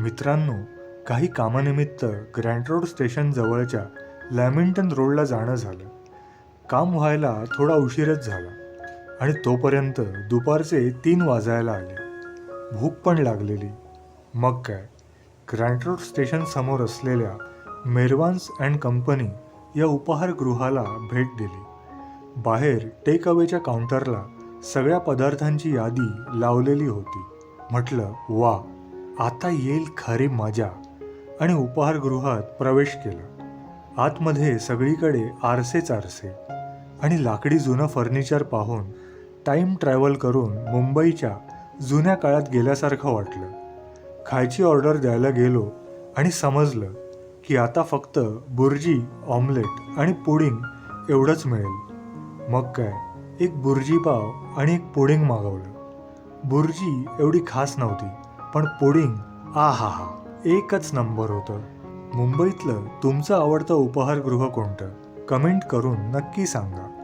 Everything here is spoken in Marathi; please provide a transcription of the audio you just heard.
मित्रांनो काही कामानिमित्त ग्रँड रोड स्टेशन जवळच्या लॅमिंटन रोडला जाणं झालं. काम व्हायला थोडा उशीरच झाला आणि तोपर्यंत दुपारचे तीन वाजायला आले. भूक पण लागलेली. मग काय? ग्रँड रोड स्टेशन समोर असलेल्या मेरवान्स अँड कंपनी या उपहारगृहाला भेट दिली. बाहेर टेक अवेच्या काउंटरला सगळ्या पदार्थांची यादी लावलेली होती. म्हटलं वा आता येईल खरी मजा आणि उपहारगृहात प्रवेश केला. आतमध्ये सगळीकडे आरसेच आरसे आणि लाकडी जुनं फर्निचर पाहून टाईम ट्रॅव्हल करून मुंबईच्या जुन्या काळात गेल्यासारखं वाटलं. खायची ऑर्डर द्यायला गेलो आणि समजलं की आता फक्त बुर्जी ऑमलेट आणि पुडिंग एवढंच मिळेल. मग काय एक बुर्जी पाव आणि एक पुडिंग मागवलं. बुर्जी एवढी खास नव्हती. पण पुडिंग आ हा हा एकच नंबर होतं. मुंबईतलं तुमचं आवडतं उपहारगृह कोणतं? कमेंट करून नक्की सांगा.